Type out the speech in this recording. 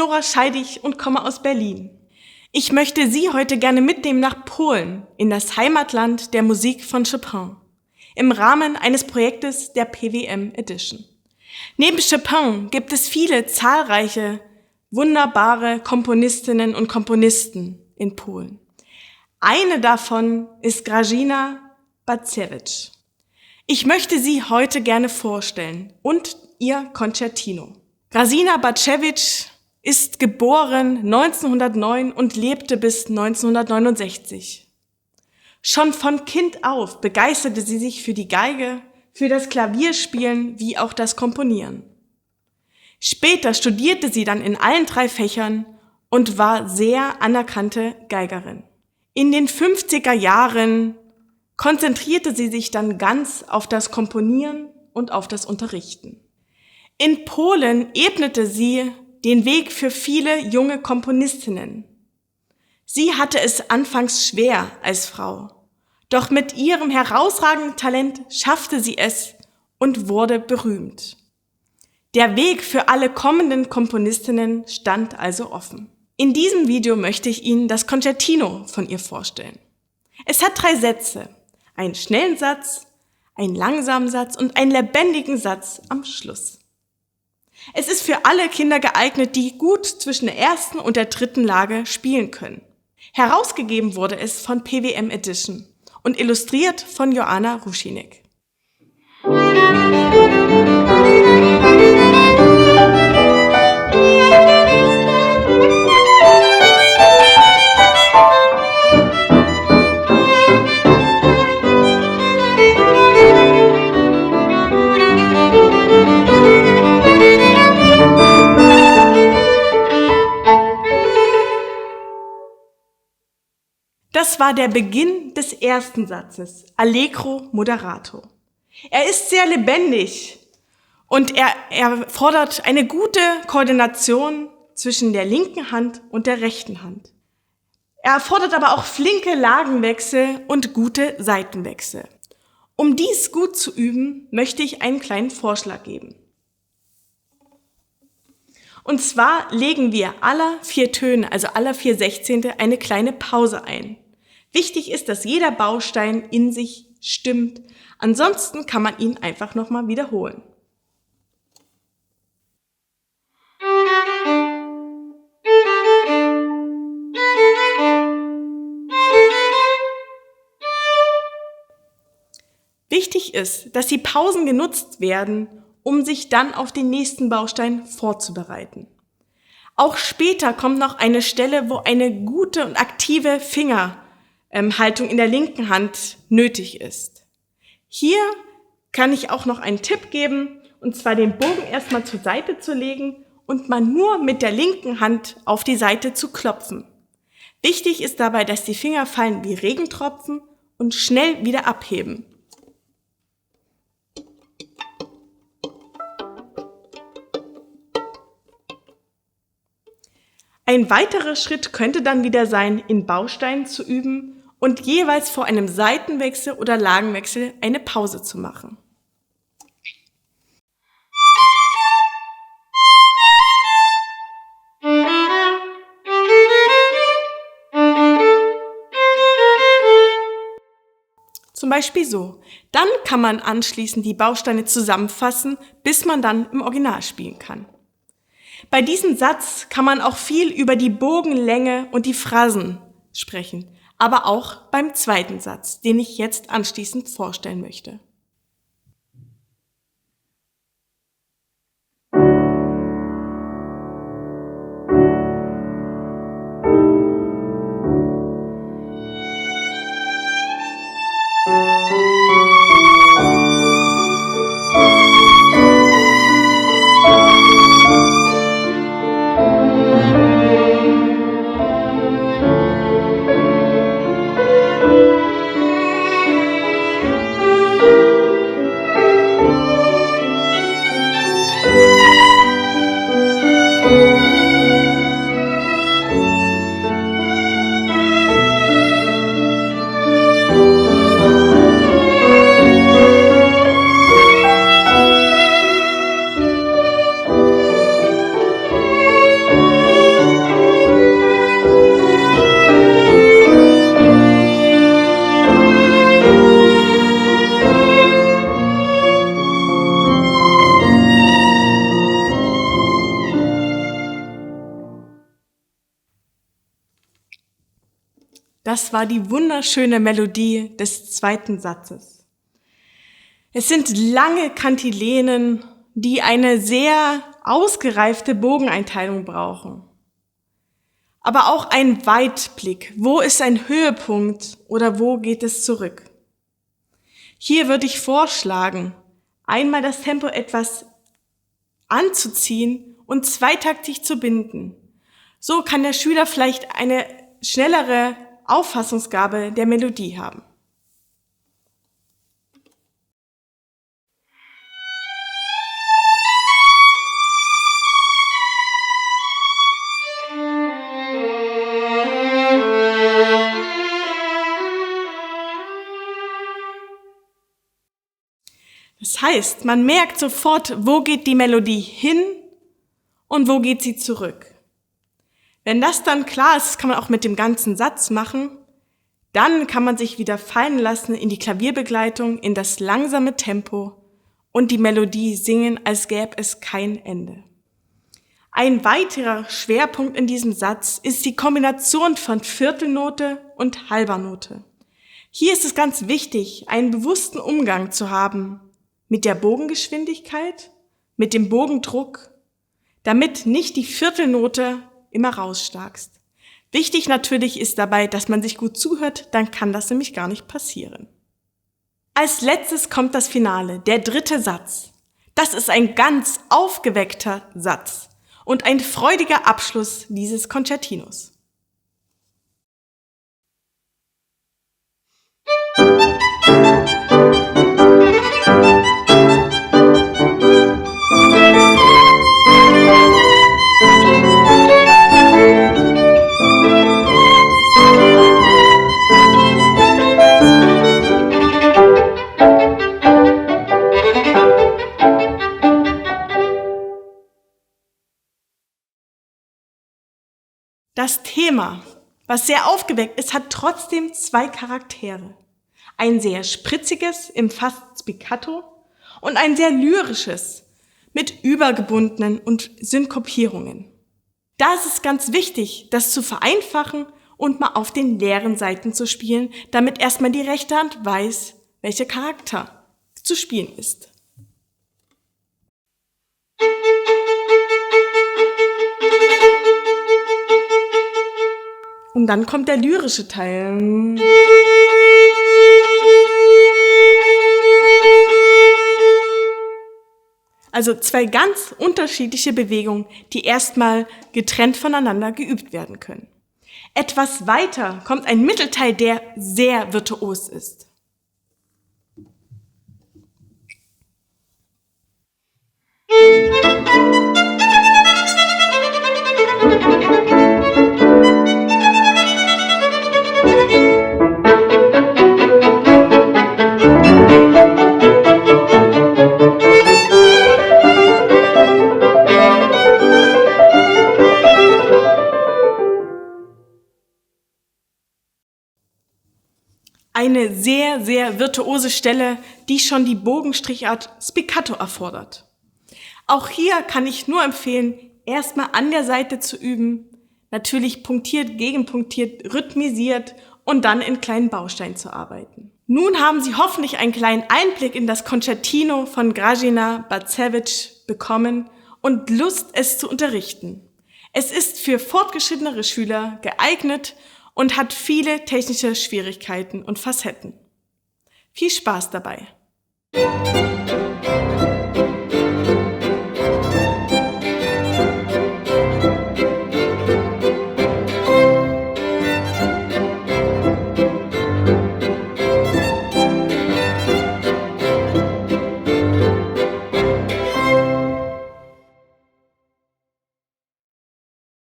Nora Scheidig und komme aus Berlin. Ich möchte Sie heute gerne mitnehmen nach Polen, in das Heimatland der Musik von Chopin, im Rahmen eines Projektes der PWM Edition. Neben Chopin gibt es viele zahlreiche, wunderbare Komponistinnen und Komponisten in Polen. Eine davon ist Grażyna Bacewicz. Ich möchte sie heute gerne vorstellen und ihr Concertino. Grażyna Bacewicz ist geboren 1909 und lebte bis 1969. Schon von Kind auf begeisterte sie sich für die Geige, für das Klavierspielen wie auch das Komponieren. Später studierte sie dann in allen drei Fächern und war sehr anerkannte Geigerin. In den 50er Jahren konzentrierte sie sich dann ganz auf das Komponieren und auf das Unterrichten. In Polen ebnete sie den Weg für viele junge Komponistinnen. Sie hatte es anfangs schwer als Frau, doch mit ihrem herausragenden Talent schaffte sie es und wurde berühmt. Der Weg für alle kommenden Komponistinnen stand also offen. In diesem Video möchte ich Ihnen das Concertino von ihr vorstellen. Es hat drei Sätze, einen schnellen Satz, einen langsamen Satz und einen lebendigen Satz am Schluss. Es ist für alle Kinder geeignet, die gut zwischen der ersten und der dritten Lage spielen können. Herausgegeben wurde es von PWM Edition und illustriert von Joanna Ruschinek. Das war der Beginn des ersten Satzes, Allegro Moderato. Er ist sehr lebendig und er, er fordert eine gute Koordination zwischen der linken Hand und der rechten Hand. Er fordert aber auch flinke Lagenwechsel und gute Seitenwechsel. Um dies gut zu üben, möchte ich einen kleinen Vorschlag geben. Und zwar legen wir aller vier Töne, also aller vier Sechzehnte, eine kleine Pause ein. Wichtig ist, dass jeder Baustein in sich stimmt. Ansonsten kann man ihn einfach nochmal wiederholen. Wichtig ist, dass die Pausen genutzt werden, um sich dann auf den nächsten Baustein vorzubereiten. Auch später kommt noch eine Stelle, wo eine gute und aktive Finger ähm, Haltung in der linken Hand nötig ist. Hier kann ich auch noch einen Tipp geben, und zwar den Bogen erstmal zur Seite zu legen und mal nur mit der linken Hand auf die Seite zu klopfen. Wichtig ist dabei, dass die Finger fallen wie Regentropfen und schnell wieder abheben. Ein weiterer Schritt könnte dann wieder sein, in Bausteinen zu üben und jeweils vor einem Seitenwechsel oder Lagenwechsel eine Pause zu machen. Zum Beispiel so. Dann kann man anschließend die Bausteine zusammenfassen, bis man dann im Original spielen kann. Bei diesem Satz kann man auch viel über die Bogenlänge und die Phrasen sprechen aber auch beim zweiten Satz, den ich jetzt anschließend vorstellen möchte. Das war die wunderschöne Melodie des zweiten Satzes. Es sind lange Kantilenen, die eine sehr ausgereifte Bogeneinteilung brauchen. Aber auch ein Weitblick. Wo ist ein Höhepunkt oder wo geht es zurück? Hier würde ich vorschlagen, einmal das Tempo etwas anzuziehen und zweitaktig zu binden. So kann der Schüler vielleicht eine schnellere Auffassungsgabe der Melodie haben. Das heißt, man merkt sofort, wo geht die Melodie hin und wo geht sie zurück. Wenn das dann klar ist, kann man auch mit dem ganzen Satz machen, dann kann man sich wieder fallen lassen in die Klavierbegleitung, in das langsame Tempo und die Melodie singen, als gäbe es kein Ende. Ein weiterer Schwerpunkt in diesem Satz ist die Kombination von Viertelnote und halber Note. Hier ist es ganz wichtig, einen bewussten Umgang zu haben mit der Bogengeschwindigkeit, mit dem Bogendruck, damit nicht die Viertelnote immer rausstarkst. Wichtig natürlich ist dabei, dass man sich gut zuhört, dann kann das nämlich gar nicht passieren. Als letztes kommt das Finale, der dritte Satz. Das ist ein ganz aufgeweckter Satz und ein freudiger Abschluss dieses Concertinos. Das Thema, was sehr aufgeweckt ist, hat trotzdem zwei Charaktere. Ein sehr spritziges im fast Spiccato und ein sehr lyrisches mit übergebundenen und Synkopierungen. Da ist es ganz wichtig, das zu vereinfachen und mal auf den leeren Seiten zu spielen, damit erstmal die rechte Hand weiß, welcher Charakter zu spielen ist. Und dann kommt der lyrische Teil. Also zwei ganz unterschiedliche Bewegungen, die erstmal getrennt voneinander geübt werden können. Etwas weiter kommt ein Mittelteil, der sehr virtuos ist. Eine sehr, sehr virtuose Stelle, die schon die Bogenstrichart Spiccato erfordert. Auch hier kann ich nur empfehlen, erstmal an der Seite zu üben, natürlich punktiert, gegenpunktiert, rhythmisiert und dann in kleinen Bausteinen zu arbeiten. Nun haben Sie hoffentlich einen kleinen Einblick in das Concertino von Grażyna Bacewicz bekommen und Lust, es zu unterrichten. Es ist für fortgeschrittenere Schüler geeignet und hat viele technische Schwierigkeiten und Facetten. Viel Spaß dabei!